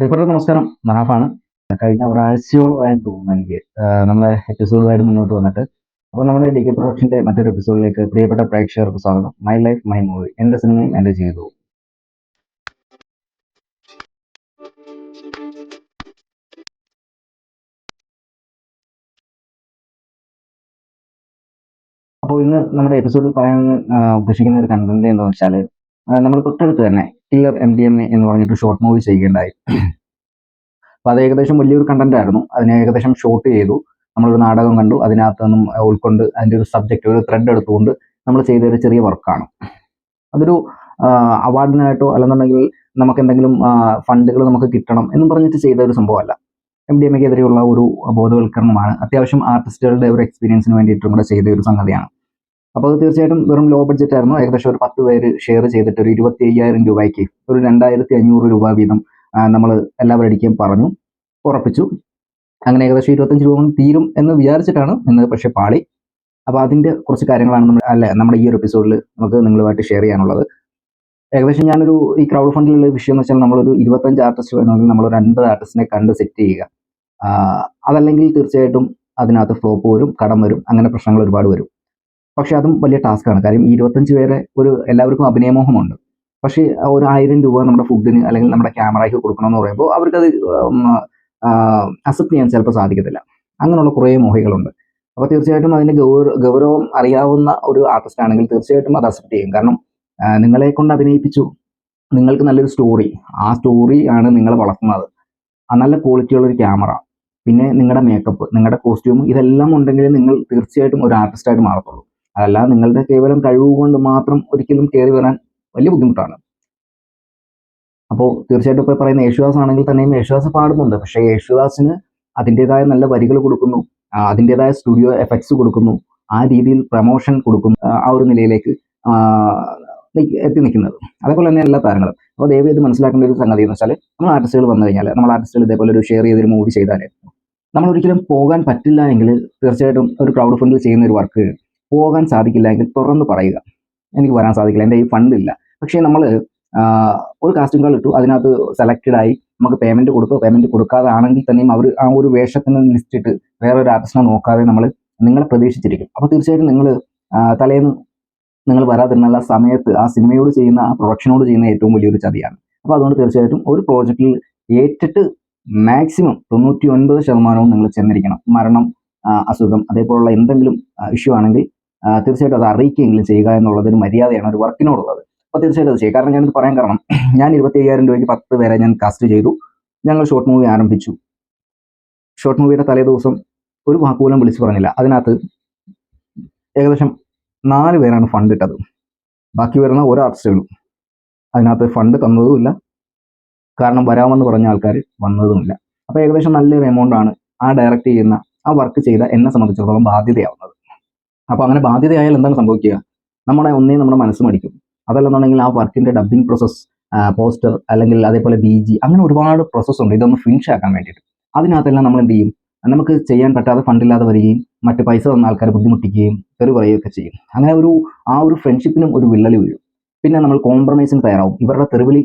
Reporter നമസ്കാരം. മനാഫാണ് കഴിഞ്ഞ ഒരാഴ്ചയോളമായി തോന്നുന്നു എനിക്ക്. നമ്മുടെ എപ്പിസോഡുമായിട്ട് മുന്നോട്ട് വന്നിട്ട്. അപ്പോൾ നമ്മുടെ ഡി കെ പ്രൊഡക്ഷന്റെ മറ്റൊരു എപ്പിസോഡിലേക്ക് പ്രിയപ്പെട്ട പ്രേക്ഷകർക്ക് സ്വാഗതം. മൈ ലൈഫ് മൈ മൂവി എന്റെ സിനിമയും എന്റെ ജീവിതവും. അപ്പോൾ ഇന്ന് നമ്മുടെ എപ്പിസോഡിൽ പറയാൻ ഉദ്ദേശിക്കുന്ന ഒരു കണ്ടന്റ് എന്താണെന്ന് വെച്ചാൽ നമ്മൾ തൊട്ടടുത്ത് തന്നെ കില്ലർ എം ഡി എം എന്ന് പറഞ്ഞിട്ട് ഷോർട്ട് മൂവി ചെയ്യുകയുണ്ടായി അപ്പോൾ അത് ഏകദേശം വലിയൊരു കണ്ടന്റ് ആയിരുന്നു. അതിനെ ഏകദേശം ഷൂട്ട് ചെയ്തു. നമ്മളൊരു നാടകം കണ്ടു. അതിനകത്ത് നിന്നും ഉൾക്കൊണ്ട് അതിന്റെ ഒരു സബ്ജക്റ്റ് ഒരു ത്രെഡ് എടുത്തുകൊണ്ട് നമ്മൾ ചെയ്തൊരു ചെറിയ വർക്കാണ്. അതൊരു അവാർഡിനായിട്ടോ അല്ലെന്നുണ്ടെങ്കിൽ നമുക്ക് എന്തെങ്കിലും ഫണ്ടുകൾ നമുക്ക് കിട്ടണം എന്ന് പറഞ്ഞിട്ട് ചെയ്ത ഒരു സംഭവമല്ല. എം ഡി എം എക്കെതിരെയുള്ള ഒരു ബോധവൽക്കരണമാണ്. അത്യാവശ്യം ആർട്ടിസ്റ്റുകളുടെ ഒരു എക്സ്പീരിയൻസിന് വേണ്ടിയിട്ടും കൂടെ ചെയ്ത ഒരു സംഗതിയാണ്. അപ്പോൾ അത് തീർച്ചയായിട്ടും വെറും ലോ ബഡ്ജറ്റ് ആയിരുന്നു. ഏകദേശം ഒരു പത്ത് പേര് ഷെയർ ചെയ്തിട്ട് ഒരു ഇരുപത്തി അയ്യായിരം രൂപയ്ക്ക് ഒരു രണ്ടായിരത്തി അഞ്ഞൂറ് രൂപ വീതം നമ്മൾ എല്ലാവരുടെയും പറഞ്ഞു ഉറപ്പിച്ചു. അങ്ങനെ ഏകദേശം ഇരുപത്തഞ്ച് രൂപ തീരും എന്ന് വിചാരിച്ചിട്ടാണ് നിന്നത് പക്ഷേ പാളി. അപ്പോൾ അതിന്റെ കുറച്ച് കാര്യങ്ങളാണ് നമ്മൾ അല്ല നമ്മുടെ ഈ ഒരു എപ്പിസോഡിൽ നമുക്ക് നിങ്ങളുമായിട്ട് ഷെയർ ചെയ്യാനുള്ളത്. ഏകദേശം ഞാനൊരു ഈ ക്രൗഡ് ഫണ്ടിലുള്ള വിഷയം എന്ന് വെച്ചാൽ നമ്മളൊരു ഇരുപത്തഞ്ച് ആർട്ടിസ്റ്റ് വേണമെങ്കിൽ നമ്മളൊരു അൻപത് ആർട്ടിസ്റ്റിനെ കണ്ട് സെറ്റ് ചെയ്യുക. അതല്ലെങ്കിൽ തീർച്ചയായിട്ടും അതിനകത്ത് ഫ്ലോപ്പ് വരും കടം വരും അങ്ങനെ പ്രശ്നങ്ങൾ ഒരുപാട് വരും. പക്ഷെ അതും വലിയ ടാസ്ക്കാണ് കാര്യം ഇരുപത്തഞ്ച് പേരെ ഒരു എല്ലാവർക്കും അഭിനയമോഹമുണ്ട്. പക്ഷേ ഒരു ആയിരം രൂപ നമ്മുടെ ഫുഡിന് അല്ലെങ്കിൽ നമ്മുടെ ക്യാമറയ്ക്ക് കൊടുക്കണമെന്ന് പറയുമ്പോൾ അവർക്കത് അക്സെപ്റ്റ് ചെയ്യാൻ ചിലപ്പോൾ സാധിക്കത്തില്ല. അങ്ങനെയുള്ള കുറേ മോഹികളുണ്ട്. അപ്പോൾ തീർച്ചയായിട്ടും അതിന്റെ ഗൗര ഗൗരവം അറിയാവുന്ന ഒരു ആർട്ടിസ്റ്റ് ആണെങ്കിൽ തീർച്ചയായിട്ടും അത് അക്സെപ്റ്റ് ചെയ്യും. കാരണം നിങ്ങളെ കൊണ്ട് അഭിനയിപ്പിച്ചു. നിങ്ങൾക്ക് നല്ലൊരു സ്റ്റോറി ആ സ്റ്റോറി ആണ് നിങ്ങൾ വളർത്തുന്നത്. നല്ല ക്വാളിറ്റിയുള്ള ഒരു ക്യാമറ പിന്നെ നിങ്ങളുടെ മേക്കപ്പ് നിങ്ങളുടെ കോസ്റ്റ്യൂം ഇതെല്ലാം ഉണ്ടെങ്കിൽ നിങ്ങൾ തീർച്ചയായിട്ടും ഒരു ആർട്ടിസ്റ്റായിട്ട് മാറത്തുള്ളൂ. അതല്ല നിങ്ങളുടെ കേവലം കഴിവ് കൊണ്ട് മാത്രം ഒരിക്കലും കയറി വരാൻ വലിയ ബുദ്ധിമുട്ടാണ്. അപ്പോൾ തീർച്ചയായിട്ടും ഇപ്പോൾ പറയുന്ന യേശുദാസ് ആണെങ്കിൽ തന്നെയും യേശുദാസ് പാടുന്നുണ്ട്. പക്ഷേ യേശുദാസിന് അതിന്റെതായ നല്ല വരികൾ കൊടുക്കുന്നു അതിന്റെതായ സ്റ്റുഡിയോ എഫക്ട്സ് കൊടുക്കുന്നു ആ രീതിയിൽ പ്രമോഷൻ കൊടുക്കുന്നു ആ, ഒരു നിലയിലേക്ക് എത്തി നിൽക്കുന്നത്. അതേപോലെ തന്നെ എല്ലാ താരങ്ങളും. അപ്പോൾ ദയവ് ഇത് മനസ്സിലാക്കേണ്ട ഒരു സംഗതി എന്ന് വെച്ചാൽ നമ്മൾ ആർട്ടിസ്റ്റുകൾ വന്നു കഴിഞ്ഞാൽ നമ്മൾ ആർട്ടിസ്റ്റുകൾ ഇതേപോലെ ഒരു ഷെയർ ചെയ്തൊരു മൂവി ചെയ്താൽ നമ്മൾ ഒരിക്കലും പോകാൻ പറ്റില്ല എങ്കിൽ തീർച്ചയായിട്ടും ഒരു ക്രൗഡ് ഫണ്ടിൽ ചെയ്യുന്ന ഒരു വർക്ക് പോകാൻ സാധിക്കില്ല എങ്കിൽ തുറന്ന് പറയുക. എനിക്ക് വരാൻ സാധിക്കില്ല. എന്റെ ഈ ഫണ്ടില്ല പക്ഷേ നമ്മൾ ഒരു കാസ്റ്റിംഗ് കാൾ ഇട്ടു. അതിനകത്ത് സെലക്റ്റഡ് ആയി നമുക്ക് പേയ്മെന്റ് കൊടുത്തു. പേയ്മെന്റ് കൊടുക്കാതെ ആണെങ്കിൽ തന്നെയും അവർ ആ ഒരു വേഷത്തിന് ലിസ്റ്റ് ഇട്ട് വേറെ ഒരു ആർട്ടിസ്റ്റിനെ നോക്കാതെ നമ്മൾ നിങ്ങളെ പ്രതീക്ഷിച്ചിരിക്കും. അപ്പോൾ തീർച്ചയായിട്ടും നിങ്ങൾ തലേന്ന് നിങ്ങൾ വരാതിരുന്നുള്ള സമയത്ത് ആ സിനിമയോട് ചെയ്യുന്ന ആ പ്രൊഡക്ഷനോട് ചെയ്യുന്ന ഏറ്റവും വലിയൊരു ചതിയാണ്. അപ്പോൾ അതുകൊണ്ട് തീർച്ചയായിട്ടും ഒരു പ്രോജക്റ്റിൽ ഏറ്റിട്ട് മാക്സിമം തൊണ്ണൂറ്റി ഒൻപത് ശതമാനവും നിങ്ങൾ ചെന്നിരിക്കണം. മരണം അസുഖം അതേപോലുള്ള എന്തെങ്കിലും ഇഷ്യൂ ആണെങ്കിൽ തീർച്ചയായിട്ടും അത് അറിയിക്കുകയെങ്കിലും ചെയ്യുക എന്നുള്ളതൊരു മര്യാദയാണ് ഒരു വർക്കിനോടുള്ളത്. അപ്പോൾ തീർച്ചയായിട്ടും അത് ചെയ്യും. കാരണം ഞാനിത് പറയാൻ കാരണം ഞാൻ ഇരുപത്തി അയ്യായിരം രൂപയ്ക്ക് പത്ത് പേരെ ഞാൻ കാസ്റ്റ് ചെയ്തു. ഞങ്ങൾ ഷോർട്ട് മൂവി ആരംഭിച്ചു. ഷോർട്ട് മൂവിയുടെ തലേ ദിവസം ഒരു വാക്കുപോലും വിളിച്ചു പറഞ്ഞില്ല. അതിനകത്ത് ഏകദേശം നാല് പേരാണ് ഫണ്ട് ഇട്ടത്. ബാക്കി വരുന്ന ഓരോ ആർട്ടിസ്റ്റുകളും അതിനകത്ത് ഫണ്ട് തന്നതുമില്ല കാരണം വരാമെന്ന് പറഞ്ഞ ആൾക്കാർ വന്നതുമില്ല അപ്പോൾ ഏകദേശം നല്ലൊരു എമൗണ്ട് ആണ് ആ ഡയറക്റ്റ് ചെയ്യുന്ന ആ വർക്ക് ചെയ്ത എന്നെ സംബന്ധിച്ചിടത്തോളം ബാധ്യതയാവുന്നത്. അപ്പോൾ അങ്ങനെ ബാധ്യതയായാൽ എന്താണ് സംഭവിക്കുക? നമ്മുടെ ഒന്നേ നമ്മുടെ മനസ്സ് മടിക്കും. അതല്ലെന്നുണ്ടെങ്കിൽ ആ വർക്കിന്റെ ഡബിങ് പ്രോസസ്സ് പോസ്റ്റർ അല്ലെങ്കിൽ അതേപോലെ ബി ജി അങ്ങനെ ഒരുപാട് പ്രോസസ്സ് ഉണ്ട്. ഇതൊന്ന് ഫിനിഷ് ആക്കാൻ വേണ്ടിയിട്ട്. അതിനകത്തെല്ലാം നമ്മൾ എന്ത് ചെയ്യും? നമുക്ക് ചെയ്യാൻ പറ്റാതെ ഫണ്ടില്ലാതെ വരികയും മറ്റ് പൈസ തന്ന ആൾക്കാരെ ബുദ്ധിമുട്ടിക്കുകയും തെറി പറയുകയൊക്കെ ചെയ്യും. അങ്ങനെ ഒരു ആ ഒരു ഫ്രണ്ട്ഷിപ്പിനും ഒരു വിള്ളൽ വീഴും. പിന്നെ നമ്മൾ കോംപ്രമൈസിന് തയ്യാറാവും. ഇവരുടെ തെറിവിളി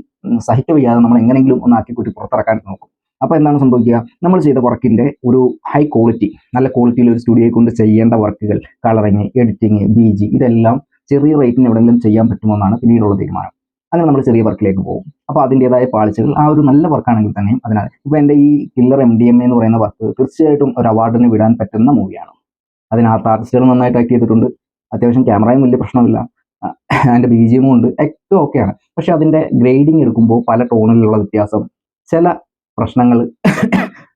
സഹിക്കവയ്യാതെ നമ്മൾ എങ്ങനെയെങ്കിലും ഒന്ന് ആക്കിക്കൂട്ടി പുറത്തിറക്കാൻ നോക്കും. അപ്പോൾ എന്താണ് സംഭവിക്കുക? നമ്മൾ ചെയ്ത വർക്കിന്റെ ഒരു ഹൈ ക്വാളിറ്റി നല്ല ക്വാളിറ്റിയിൽ ഒരു സ്റ്റുഡിയോയിൽ കൊണ്ട് ചെയ്യേണ്ട വർക്കുകൾ കളറിങ് എഡിറ്റിങ് ബി ജി ഇതെല്ലാം ചെറിയ റേറ്റിന് എവിടെയെങ്കിലും ചെയ്യാൻ പറ്റുമോ എന്നാണ് പിന്നീടുള്ള തീരുമാനം. അങ്ങനെ നമ്മൾ ചെറിയ വർക്കിലേക്ക് പോകും. അപ്പോൾ അതിന്റെതായ പാളിച്ചകൾ ആ ഒരു നല്ല വർക്കാണെങ്കിൽ തന്നെയും അതിനാൽ ഇപ്പോൾ എന്റെ ഈ കില്ലർ എം ഡി എം എന്ന് പറയുന്ന വർക്ക് തീർച്ചയായിട്ടും ഒരു അവാർഡിന് വിടാൻ പറ്റുന്ന മൂവിയാണ് അതിനകത്ത് ആർട്ടിസ്റ്റുകൾ നന്നായിട്ട് ആക്ട് ചെയ്തിട്ടുണ്ട്. അത്യാവശ്യം ക്യാമറയും വലിയ പ്രശ്നമില്ല. അതിന്റെ ബി ജി എമ്മും ഉണ്ട്. ഏറ്റവും ഓക്കെയാണ് പക്ഷെ അതിന്റെ ഗ്രേഡിങ് എടുക്കുമ്പോൾ പല ടോണിലുള്ള വ്യത്യാസം ചില പ്രശ്നങ്ങൾ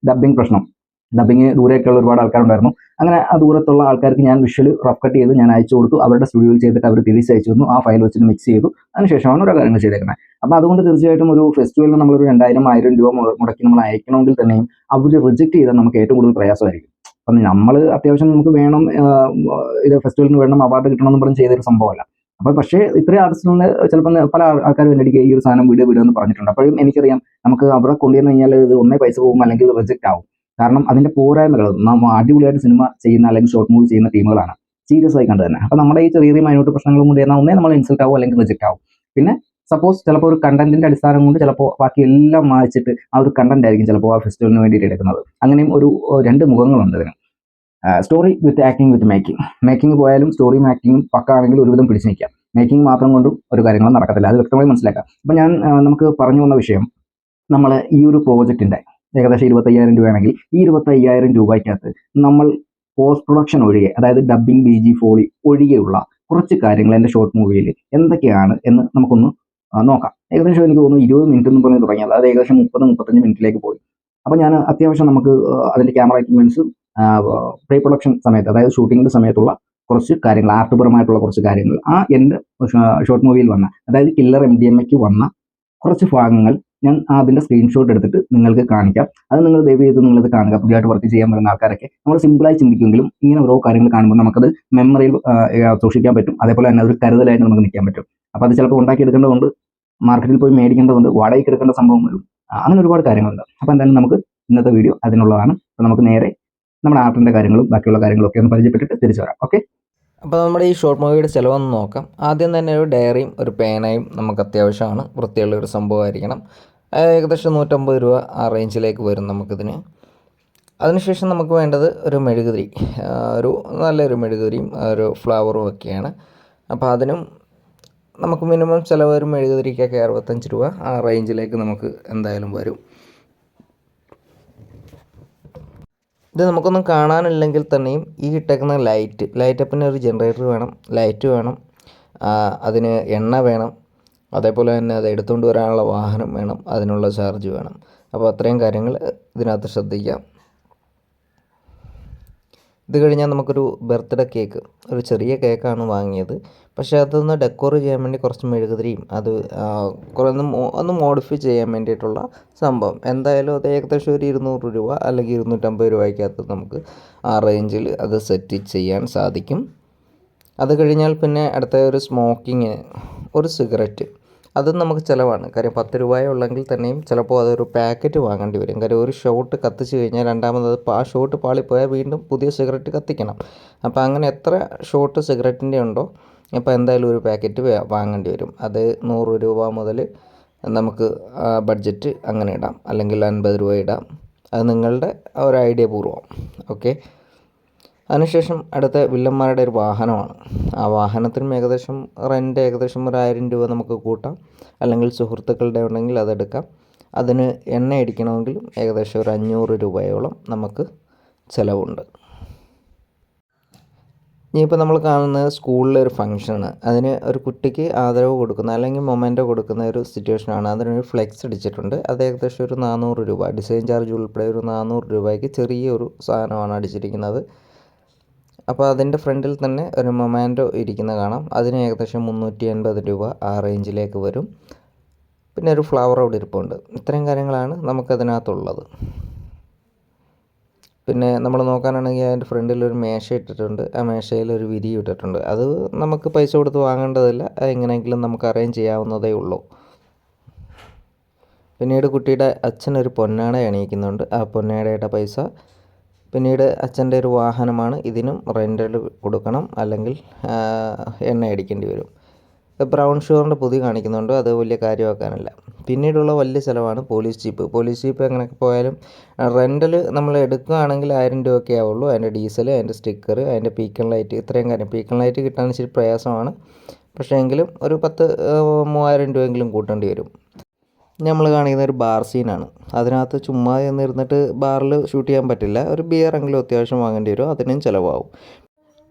ഡബിങ് പ്രശ്നം. ഡബിങ് ദൂരെയൊക്കെയുള്ള ഒരുപാട് ആൾക്കാരുണ്ടായിരുന്നു. അങ്ങനെ ആ ദൂരത്തുള്ള ആൾക്കാർക്ക് ഞാൻ വിഷ്വൽ റഫ് കട്ട് ചെയ്ത് ഞാൻ അയച്ചു കൊടുത്തു. അവരുടെ സ്റ്റുഡിയോയിൽ ചെയ്തിട്ട് അവർ തിരിച്ച് അയച്ചു തന്നു. ആ ഫയൽ വെച്ചിട്ട് മിക്സ് ചെയ്തു. അതിനുശേഷമാണ് ഓരോ കാര്യങ്ങൾ ചെയ്തേക്കുന്നത്. അപ്പോൾ അതുകൊണ്ട് തീർച്ചയായിട്ടും ഒരു ഫെസ്റ്റിവലിന് നമ്മളൊരു രണ്ടായിരം ആയിരം രൂപ മുടക്കി നമ്മൾ അയക്കണമെങ്കിൽ തന്നെയും അവർ റിജക്ട് ചെയ്താൽ നമുക്ക് ഏറ്റവും കൂടുതൽ പ്രയാസമായിരിക്കും. അപ്പം നമ്മൾ അത്യാവശ്യം നമുക്ക് വേണം ഇത് ഫെസ്റ്റിവലിന് വേണം അവാർഡ് കിട്ടണം എന്ന് പറഞ്ഞ് ചെയ്തൊരു സംഭവമല്ല. അപ്പോൾ പക്ഷേ ഇത്രയും ആർട്ടിസ്റ്റുകളിൽ ചിലപ്പോൾ പല ആൾക്കാരും എന്നടിക്കുക ഈ ഒരു സാധനം വീഡിയോ വീഡിയോ എന്ന് പറഞ്ഞിട്ടുണ്ട്. അപ്പോഴും എനിക്കറിയാം നമുക്ക് അവിടെ കൊണ്ടുവന്ന് കഴിഞ്ഞാൽ ഇത് ഒന്നേ പൈസ പോകും അല്ലെങ്കിൽ റിജക്റ്റ് ആവും. കാരണം അതിന്റെ പോരായ്മകൾ നമ്മൾ അടിപൊളിയായിട്ട് സിനിമ ചെയ്യുന്ന അല്ലെങ്കിൽ ഷോർട്ട് മൂവി ചെയ്യുന്ന ടീമുകളാണ്. സീരിയസ് ആയി കണ്ടു തന്നെ. അപ്പൊ നമ്മുടെ ഈ ചെറിയ ചെറിയ മൈനോട്ട് പ്രശ്നങ്ങളും കൊണ്ട് തന്നെ ഒന്നേ നമ്മൾ ഇൻസൾട്ട് ആവും അല്ലെങ്കിൽ റിജക്റ്റ് ആവും. പിന്നെ സപ്പോസ് ചിലപ്പോൾ ഒരു കണ്ടന്റിന്റെ അടിസ്ഥാനം കൊണ്ട് ചിലപ്പോൾ ബാക്കി എല്ലാം വായിച്ചിട്ട് ആ ഒരു കണ്ടന്റ് ആയിരിക്കും ചിലപ്പോൾ ആ ഫെസ്റ്റിവലിന് വേണ്ടിയിട്ട് എടുക്കുന്നത്. അങ്ങനെയും ഒരു രണ്ട് മുഖങ്ങളുണ്ട് ഇതിന്. Story with acting with making making പോയാലും സ്റ്റോറി ആക്ടിങ്ങും പക്കാണെങ്കിൽ ഒരുവിധം പിടിച്ചു നിൽക്കാം. മേക്കിംഗ് മാത്രം കൊണ്ടും ഒരു കാര്യങ്ങളും നടക്കത്തില്ല. അത് വ്യക്തമായി മനസ്സിലാക്കാം. അപ്പം ഞാൻ നമുക്ക് പറഞ്ഞു വന്ന വിഷയം നമ്മൾ ഈ ഒരു പ്രോജക്റ്റിന്റെ ഏകദേശം ഇരുപത്തയ്യായിരം രൂപയാണെങ്കിൽ ഈ ഇരുപത്തയ്യായിരം രൂപയ്ക്കകത്ത് നമ്മൾ പോസ്റ്റ് പ്രൊഡക്ഷൻ ഒഴികെ അതായത് ഡബ്ബിംഗ് ബി ജി ഫോളി ഒഴികെയുള്ള കുറച്ച് കാര്യങ്ങൾ എന്റെ ഷോർട്ട് മൂവിയിൽ എന്തൊക്കെയാണ് എന്ന് നമുക്കൊന്ന് നോക്കാം. ഏകദേശം എനിക്ക് തോന്നുന്നു ഇരുപത് മിനിറ്റ് എന്ന് പറഞ്ഞ് തുടങ്ങി. അതായത് ഏകദേശം മുപ്പത് മുപ്പത്തഞ്ച് മിനിറ്റിലേക്ക് പോയി. അപ്പോൾ ഞാൻ അത്യാവശ്യം നമുക്ക് അതിന്റെ ക്യാമറ എക്യുപ്മെന്റ്സ് പ്രീ പ്രൊഡക്ഷൻ സമയത്ത് അതായത് ഷൂട്ടിങ്ങിന്റെ സമയത്തുള്ള കുറച്ച് കാര്യങ്ങൾ ആർട്ട്പരമായിട്ടുള്ള കുറച്ച് കാര്യങ്ങൾ. ആ എന്റെ ഷോർട്ട് മൂവിയിൽ വന്ന അതായത് കില്ലർ എം ഡി എം എക്ക് വന്ന കുറച്ച് ഭാഗങ്ങൾ ഞാൻ അതിന്റെ സ്ക്രീൻഷോട്ട് എടുത്തിട്ട് നിങ്ങൾക്ക് കാണിക്കാം. അത് നിങ്ങൾ ദയവ് ചെയ്ത് നിങ്ങളിത് കാണുക. പുതിയതായിട്ട് വർക്ക് ചെയ്യാൻ വരുന്ന ആൾക്കാരൊക്കെ നമ്മൾ സിമ്പിളായി ചിന്തിക്കുമെങ്കിലും ഇങ്ങനെ ഓരോ കാര്യങ്ങൾ കാണുമ്പോൾ നമുക്കത് മെമ്മറിയിൽ സൂക്ഷിക്കാൻ പറ്റും. അതേപോലെ തന്നെ ഒരു കരുതലായിട്ട് നമുക്ക് നിൽക്കാൻ പറ്റും. അപ്പോൾ അത് ചിലപ്പോൾ ഉണ്ടാക്കിയെടുക്കേണ്ടതുണ്ട് മാർക്കറ്റിൽ പോയി മേടിക്കേണ്ടതുണ്ട് വാടകയ്ക്ക് എടുക്കേണ്ട സംഭവം വരും. അങ്ങനെ ഒരുപാട് കാര്യങ്ങളുണ്ട്. അപ്പോൾ എന്തായാലും നമുക്ക് ഇന്നത്തെ വീഡിയോ അതിനുള്ളതാണ്. അപ്പോൾ നമുക്ക് നേരെ നമ്മുടെ ആർട്ടിന്റെ കാര്യങ്ങളും ബാക്കിയുള്ള കാര്യങ്ങളും ഒക്കെ ഒന്ന് പരിചയപ്പെട്ടിട്ട് തിരിച്ചു വരാം. ഓക്കെ അപ്പോൾ നമ്മുടെ ഈ ഷോർട്ട് മൂവിയുടെ ചിലവൊന്ന് നോക്കാം. ആദ്യം തന്നെ ഒരു ഡയറിയും ഒരു പേനയും നമുക്ക് അത്യാവശ്യമാണ്. വൃത്തിയുള്ള ഒരു സംഭവമായിരിക്കണം. ഏകദേശം നൂറ്റമ്പത് രൂപ ആ റേഞ്ചിലേക്ക് വരും നമുക്കിതിന്. അതിനുശേഷം നമുക്ക് വേണ്ടത് ഒരു മെഴുകുതിരി. ഒരു നല്ലൊരു മെഴുകുതിരിയും ഒരു ഫ്ലവറും ഒക്കെയാണ്. അപ്പോൾ അതിനും നമുക്ക് മിനിമം ചിലവ് ഒരു മെഴുകുതിരിക്കൊക്കെ അറുപത്തഞ്ച് രൂപ ആ റേഞ്ചിലേക്ക് നമുക്ക് എന്തായാലും വരും. ഇത് നമുക്കൊന്നും കാണാനില്ലെങ്കിൽ തന്നെയും ഈ ഇട്ടേക്കുന്ന ലൈറ്റ് ലൈറ്റപ്പിന് ഒരു ജനറേറ്റർ വേണം ലൈറ്റ് വേണം അതിന് എണ്ണ വേണം അതേപോലെ തന്നെ അത് എടുത്തുകൊണ്ട് വരാനുള്ള വാഹനം വേണം അതിനുള്ള ചാർജ് വേണം. അപ്പോൾ അത്രയും കാര്യങ്ങൾ ഇതിനകത്ത് ശ്രദ്ധിക്കാം. ഇത് കഴിഞ്ഞാൽ നമുക്കൊരു ബർത്ത്ഡേ കേക്ക് ഒരു ചെറിയ കേക്കാണ് വാങ്ങിയത്. പക്ഷേ അതൊന്ന് ഡെക്കോർ ചെയ്യാൻ വേണ്ടി കുറച്ച് മെഴുകുതിരിയും അത് കുറേ ഒന്ന് ഒന്ന് മോഡിഫൈ ചെയ്യാൻ വേണ്ടിയിട്ടുള്ള സംഭവം. എന്തായാലും അത് ഏകദേശം ഒരു ഇരുന്നൂറ് രൂപ അല്ലെങ്കിൽ ഇരുന്നൂറ്റമ്പത് രൂപയ്ക്കകത്ത് നമുക്ക് ആ റേഞ്ചിൽ അത് സെറ്റ് ചെയ്യാൻ സാധിക്കും. അത് കഴിഞ്ഞാൽ പിന്നെ അടുത്ത ഒരു സ്മോക്കിങ് ഒരു സിഗരറ്റ്. അതും നമുക്ക് ചിലവാണ്. കാര്യം പത്ത് രൂപയേ ഉള്ളെങ്കിൽ തന്നെയും ചിലപ്പോൾ അതൊരു പാക്കറ്റ് വാങ്ങേണ്ടി വരും. കാര്യം ഒരു ഷോട്ട് കത്തിച്ച് കഴിഞ്ഞാൽ രണ്ടാമത് അത് ആ ഷോട്ട് പാളിപ്പോയാൽ വീണ്ടും പുതിയ സിഗരറ്റ് കത്തിക്കണം. അപ്പോൾ അങ്ങനെ എത്ര ഷോട്ട് സിഗരറ്റിന്റെ ഉണ്ടോ അപ്പോൾ എന്തായാലും ഒരു പാക്കറ്റ് വാങ്ങേണ്ടി വരും. അത് നൂറ് രൂപ മുതൽ നമുക്ക് ബഡ്ജറ്റ് അങ്ങനെ ഇടാം. അല്ലെങ്കിൽ അൻപത് രൂപ ഇടാം. അത് നിങ്ങളുടെ ഒരു ഐഡിയ പൂർവം. ഓക്കെ അതിനുശേഷം അടുത്ത വില്ലന്മാരുടെ ഒരു വാഹനമാണ്. ആ വാഹനത്തിനും ഏകദേശം റെന്റ് ഏകദേശം ഒരു ആയിരം രൂപ നമുക്ക് കൂട്ടാം. അല്ലെങ്കിൽ സുഹൃത്തുക്കളുടെ ഉണ്ടെങ്കിൽ അതെടുക്കാം അതിന് എണ്ണ അടിക്കണമെങ്കിലും ഏകദേശം ഒരു അഞ്ഞൂറ് രൂപയോളം നമുക്ക് ചിലവുണ്ട്. ഇനിയിപ്പോൾ നമ്മൾ കാണുന്നത് സ്കൂളിലെ ഒരു ഫംഗ്ഷനാണ്. അതിന് ഒരു കുട്ടിക്ക് ആദരവ് കൊടുക്കുന്ന അല്ലെങ്കിൽ മൊമെന്റോ കൊടുക്കുന്ന ഒരു സിറ്റുവേഷനാണ്. അതിനൊരു ഫ്ലെക്സ് അടിച്ചിട്ടുണ്ട്. അത് ഏകദേശം ഒരു നാനൂറ് രൂപ. ഡിസൈൻ ചാർജ് ഉൾപ്പെടെ ഒരു നാനൂറ് രൂപയ്ക്ക് ചെറിയൊരു സാധനമാണ് അടിച്ചിരിക്കുന്നത്. അപ്പോൾ അതിന്റെ ഫ്രണ്ടിൽ തന്നെ ഒരു മൊമാന്റോ ഇരിക്കുന്ന കാണാം. അതിന് ഏകദേശം മുന്നൂറ്റി എൺപത് രൂപ ആ റേഞ്ചിലേക്ക് വരും. പിന്നെ ഒരു ഫ്ലവർ അവിടെ ഇരിപ്പുണ്ട്. ഇത്രയും കാര്യങ്ങളാണ് നമുക്കതിനകത്തുള്ളത്. പിന്നെ നമ്മൾ നോക്കാനാണെങ്കിൽ അതിന്റെ ഫ്രണ്ടിൽ ഒരു മേശ ഇട്ടിട്ടുണ്ട്. ആ മേശയിൽ ഒരു വിരി ഇട്ടിട്ടുണ്ട്. അത് നമുക്ക് പൈസ കൊടുത്ത് വാങ്ങേണ്ടതില്ല. എങ്ങനെയെങ്കിലും നമുക്ക് അറേഞ്ച് ചെയ്യാവുന്നതേ ഉള്ളൂ. പിന്നീട് കുട്ടിയുടെ ഒരു പൊന്നാട അണിയിക്കുന്നുണ്ട് ആ പൊന്നാടയുടെ പൈസ പിന്നീട് അച്ഛന്റെ ഒരു വാഹനമാണ് ഇതിനും റെന്റൽ കൊടുക്കണം അല്ലെങ്കിൽ എണ്ണ അടിക്കേണ്ടി വരും. ബ്രൗൺ ഷുഗറിന്റെ പൊതി കാണിക്കുന്നുണ്ട് അത് വലിയ കാര്യമാക്കാനല്ല. പിന്നീടുള്ള വലിയ ചിലവാണ് പോലീസ് ജീപ്പ് പോലീസ് ജീപ്പ് എങ്ങനെയൊക്കെ പോയാലും റെന്റൽ നമ്മൾ എടുക്കുകയാണെങ്കിൽ ആയിരം രൂപയൊക്കെ ആവുള്ളൂ. അതിന്റെ ഡീസൽ അതിന്റെ സ്റ്റിക്കർ അതിന്റെ പീക്കൺ ലൈറ്റ് ഇത്രയും കാര്യം. പീക്കൺ ലൈറ്റ് കിട്ടാൻ ഇച്ചിരി പ്രയാസമാണ്. പക്ഷേ എങ്കിലും ഒരു പത്ത് മൂവായിരം രൂപയെങ്കിലും കൂട്ടേണ്ടി വരും. നമ്മൾ കാണിക്കുന്ന ഒരു ബാർ സീനാണ്. അതിനകത്ത് ചുമ്മാ ചെന്നിരുന്നിട്ട് ബാറിൽ ഷൂട്ട് ചെയ്യാൻ പറ്റില്ല. ഒരു ബിയർ എങ്കിലും അത്യാവശ്യം വാങ്ങേണ്ടി വരും. അതിനും ചിലവാകും.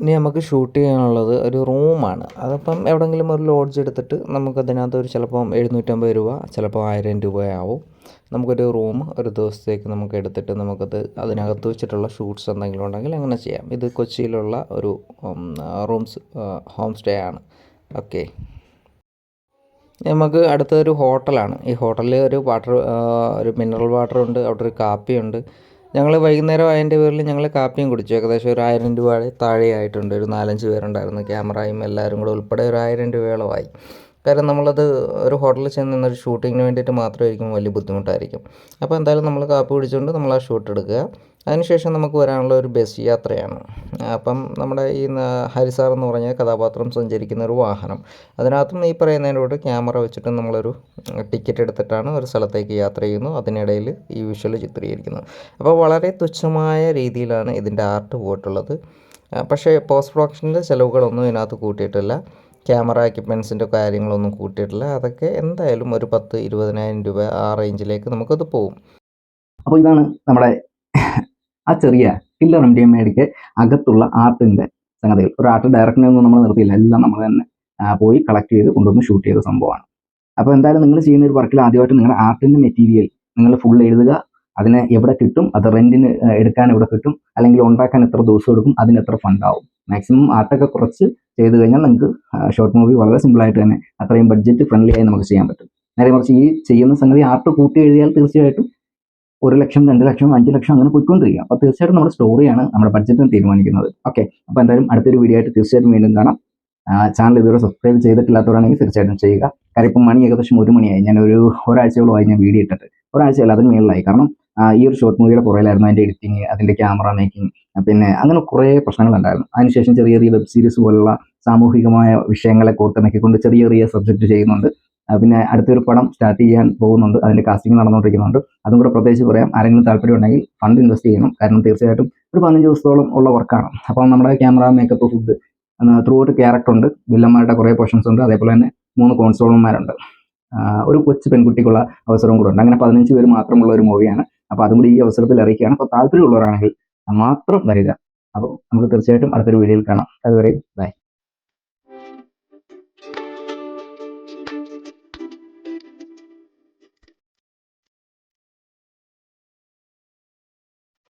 ഇനി നമുക്ക് ഷൂട്ട് ചെയ്യാനുള്ളത് ഒരു റൂമാണ്. അതിപ്പം എവിടെയെങ്കിലും ഒരു ലോഡ്ജ് എടുത്തിട്ട് നമുക്ക് അതിനകത്ത് ഒരു ചിലപ്പം എഴുന്നൂറ്റമ്പത് രൂപ ചിലപ്പോൾ ആയിരം രൂപയാവും. നമുക്കൊരു റൂം ഒരു ദിവസത്തേക്ക് നമുക്ക് എടുത്തിട്ട് നമുക്കത് അതിനകത്ത് വെച്ചിട്ടുള്ള ഷൂട്ട്സ് എന്തെങ്കിലും ഉണ്ടെങ്കിൽ അങ്ങനെ ചെയ്യാം. ഇത് കൊച്ചിയിലുള്ള ഒരു റൂംസ് ഹോം സ്റ്റേ ആണ്. ഓക്കെ നമുക്ക് അടുത്തൊരു ഹോട്ടലാണ്. ഈ ഹോട്ടലിൽ ഒരു വാട്ടർ ഒരു മിനറൽ വാട്ടർ ഉണ്ട് അവിടെ ഒരു കാപ്പിയുണ്ട്. ഞങ്ങൾ വൈകുന്നേരം അതിന്റെ പേരിൽ ഞങ്ങൾ കാപ്പിയും കുടിച്ചു. ഏകദേശം ഒരു ആയിരം രൂപയുടെ താഴെ ആയിട്ടുണ്ട് ഒരു നാലഞ്ച് പേരുണ്ടായിരുന്നു. ക്യാമറയും എല്ലാവരും കൂടെ ഉൾപ്പെടെ ഒരു ആയിരം രൂപയോളമായി കാര്യം നമ്മളത് ഒരു ഹോട്ടലിൽ ചെന്ന് നിന്നൊരു ഷൂട്ടിങ്ങിന് വേണ്ടിയിട്ട് മാത്രമായിരിക്കും വലിയ ബുദ്ധിമുട്ടായിരിക്കും. അപ്പോൾ എന്തായാലും നമ്മൾ കാപ്പി പിടിച്ചുകൊണ്ട് നമ്മൾ ആ ഷൂട്ട് എടുക്കുക. അതിനുശേഷം നമുക്ക് വരാനുള്ള ഒരു ബസ് യാത്രയാണ്. അപ്പം നമ്മുടെ ഈ ഹരിസാർ എന്ന് പറഞ്ഞ കഥാപാത്രം സഞ്ചരിക്കുന്ന ഒരു വാഹനം. അതിനകത്തും ഈ പറയുന്നതിനോട് ക്യാമറ വെച്ചിട്ട് നമ്മളൊരു ടിക്കറ്റ് എടുത്തിട്ടാണ് ഒരു സ്ഥലത്തേക്ക് യാത്ര ചെയ്യുന്നു. അതിനിടയിൽ ഈ വിഷ്വൽ ചിത്രീകരിക്കുന്നത് അപ്പോൾ വളരെ തുച്ഛമായ രീതിയിലാണ് ഇതിന്റെ ആർട്ട് പോയിട്ടുള്ളത്. പക്ഷേ പോസ്റ്റ് പ്രൊഡക്ഷന്റെ ചിലവുകളൊന്നും ഇതിനകത്ത് കൂട്ടിയിട്ടില്ല. ക്യാമറ എക്യുപ്മെൻസിന്റെ കാര്യങ്ങളൊന്നും കൂട്ടിയിട്ടില്ല. അതൊക്കെ എന്തായാലും ഒരു പത്ത് ഇരുപതിനായിരം രൂപ ആ റേഞ്ചിലേക്ക് നമുക്കത് പോകും അപ്പോൾ ഇതാണ് നമ്മുടെ ആ ചെറിയ കില്ലർ എം ഡി എം എയുടെ അകത്തുള്ള ആർട്ടിന്റെ സംഗതികൾ. ഒരു ആർട്ട് ഡയറക്ടറിനെ ഒന്നും നമ്മൾ നിർത്തിയില്ല. എല്ലാം നമ്മൾ തന്നെ പോയി കളക്ട് ചെയ്ത് കൊണ്ടുവന്ന് ഷൂട്ട് ചെയ്ത സംഭവമാണ്. അപ്പോൾ എന്തായാലും നിങ്ങൾ ചെയ്യുന്ന ഒരു വർക്കിൽ ആദ്യമായിട്ട് നിങ്ങളുടെ ആർട്ടിന്റെ മെറ്റീരിയൽ നിങ്ങൾ ഫുൾ എഴുതുക. അതിനെ എവിടെ കിട്ടും? അത് റെന്റിന് എടുക്കാൻ എവിടെ കിട്ടും? അല്ലെങ്കിൽ ഉണ്ടാക്കാൻ എത്ര ദിവസം എടുക്കും? അതിന് എത്ര ഫണ്ടാവും മാക്സിമം ആർട്ടൊക്കെ കുറച്ച് ചെയ്ത് കഴിഞ്ഞാൽ നമുക്ക് ഷോർട്ട് മൂവി വളരെ സിമ്പിൾ ആയിട്ട് തന്നെ അത്രയും ബഡ്ജറ്റ് ഫ്രണ്ട്ലി ആയി നമുക്ക് ചെയ്യാൻ പറ്റും. നേരെ മറിച്ച് ഈ ചെയ്യുന്ന സംഗതി ആർട്ട് കൂട്ടി എഴുതിയാൽ തീർച്ചയായിട്ടും ഒരു ലക്ഷം രണ്ട് ലക്ഷം അഞ്ച് ലക്ഷം അങ്ങനെ പോയിക്കൊണ്ടിരിക്കുക അപ്പോൾ തീർച്ചയായിട്ടും നമ്മുടെ സ്റ്റോറിയാണ് നമ്മുടെ ബഡ്ജറ്റിന് തീരുമാനിക്കുന്നത്. ഓക്കെ അപ്പോൾ എന്തായാലും അടുത്തൊരു വീഡിയോ ആയിട്ട് തീർച്ചയായിട്ടും വീണ്ടും കാണാം. ചാനൽ ഇതുവരെ സബ്സ്ക്രൈബ് ചെയ്തിട്ടില്ലാത്തവരാണെങ്കിൽ തീർച്ചയായിട്ടും ചെയ്യുക. കാര്യം ഇപ്പം മണി ഏകദേശം ഒരു മണിയായി. ഞാൻ ഒരു ഒരാഴ്ചയോളമായി ഞാൻ വീഡിയോ ഇട്ടിട്ട്. ഒരാഴ്ചയല്ല അതിന് മേളിലായി. കാരണം ഈ ഒരു ഷോർട്ട് മൂവിയുടെ പുറകിലായിരുന്നു അതിന്റെ എഡിറ്റിങ് അതിന്റെ ക്യാമറ മേക്കിംഗ് പിന്നെ അങ്ങനെ കുറേ പ്രശ്നങ്ങളുണ്ടായിരുന്നു. അതിനുശേഷം ചെറിയ ചെറിയ വെബ് സീരീസ് പോലുള്ള സാമൂഹികമായ വിഷയങ്ങളെ കോർത്തിണക്കിക്കൊണ്ട് ചെറിയ ചെറിയ സബ്ജക്റ്റ് ചെയ്യുന്നുണ്ട്. പിന്നെ അടുത്തൊരു പടം സ്റ്റാർട്ട് ചെയ്യാൻ പോകുന്നുണ്ട്. അതിന്റെ കാസ്റ്റിംഗ് നടന്നുകൊണ്ടിരിക്കുന്നുണ്ട്. അതും കൂടെ പ്രത്യേകിച്ച് പറയാം ആരെങ്കിലും താല്പര്യം ഉണ്ടെങ്കിൽ ഫണ്ട് ഇൻവെസ്റ്റ് ചെയ്യണം. കാരണം തീർച്ചയായിട്ടും ഒരു പതിനഞ്ച് ദിവസത്തോളം ഉള്ള വർക്കാണ് അപ്പം നമ്മുടെ camera makeup food throughout character ഉണ്ട്. വില്ലന്മാരുടെ കുറേ പോർഷൻസ് ഉണ്ട്. അതേപോലെ തന്നെ മൂന്ന് കോൺസ്റ്റോളന്മാരുണ്ട് ഒരു കൊച്ചു പെൺകുട്ടിക്കുള്ള അവസരവും കൂടെ ഉണ്ട്. അങ്ങനെ പതിനഞ്ച് പേര് മാത്രമുള്ള ഒരു മൂവിയാണ് അപ്പോൾ അതും കൂടി ഈ അവസരത്തിൽ അറിയിക്കുകയാണ്. അപ്പോൾ താല്പര്യമുള്ളവരാണെങ്കിൽ മാത്രം വരിക. അപ്പോൾ നമുക്ക് തീർച്ചയായിട്ടും അടുത്തൊരു വീഡിയോയിൽ കാണാം. അതുവരെ ബൈ.